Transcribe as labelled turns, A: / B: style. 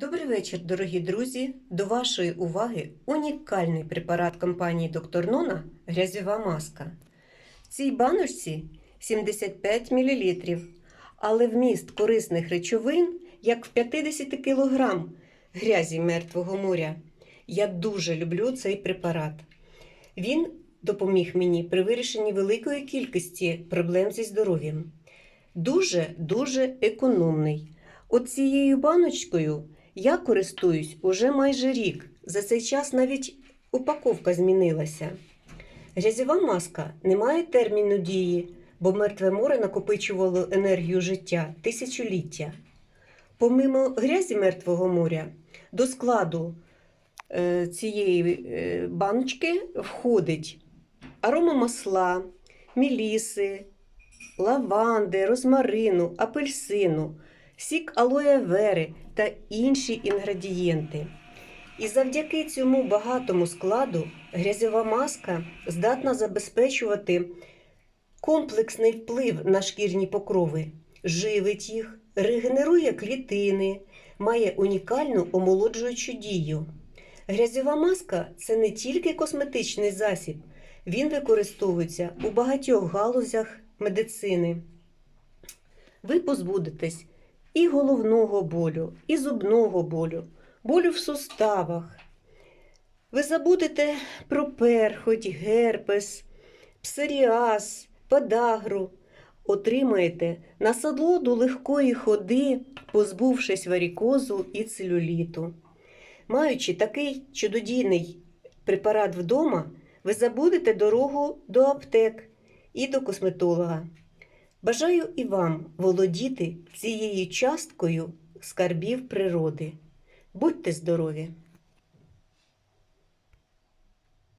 A: Добрий вечір, дорогі друзі. До вашої уваги унікальний препарат компанії Доктор Нона грязьова маска. В цій баночці 75 мл, але вміст корисних речовин як в 50 кг грязі мертвого моря. Я дуже люблю цей препарат. Він допоміг мені при вирішенні великої кількості проблем зі здоров'ям. Дуже-дуже економний. От цією баночкою я користуюсь уже майже рік. За цей час навіть упаковка змінилася. Грязьова маска не має терміну дії, бо мертве море накопичувало енергію життя тисячоліття. Помимо грязі мертвого моря, до складу е, цієї е, баночки входить аромамасла, міліси, лаванди, розмарину, апельсину, сік алоє вери та інші інгредієнти. І завдяки цьому багатому складу грязьова маска здатна забезпечувати комплексний вплив на шкірні покрови, живить їх, регенерує клітини, має унікальну омолоджуючу дію. Грязьова маска це не тільки косметичний засіб, він використовується у багатьох галузях медицини. Ви позбудетесь і головного болю, і зубного болю, болю в суставах. Ви забудете про перхоть, герпес, псоріаз, подагру. Отримаєте насолоду легкої ходи, позбувшись варікозу і целюліту. Маючи такий чудодійний препарат вдома, ви забудете дорогу до аптек і до косметолога. Бажаю і вам володіти цією часткою скарбів природи. Будьте здорові!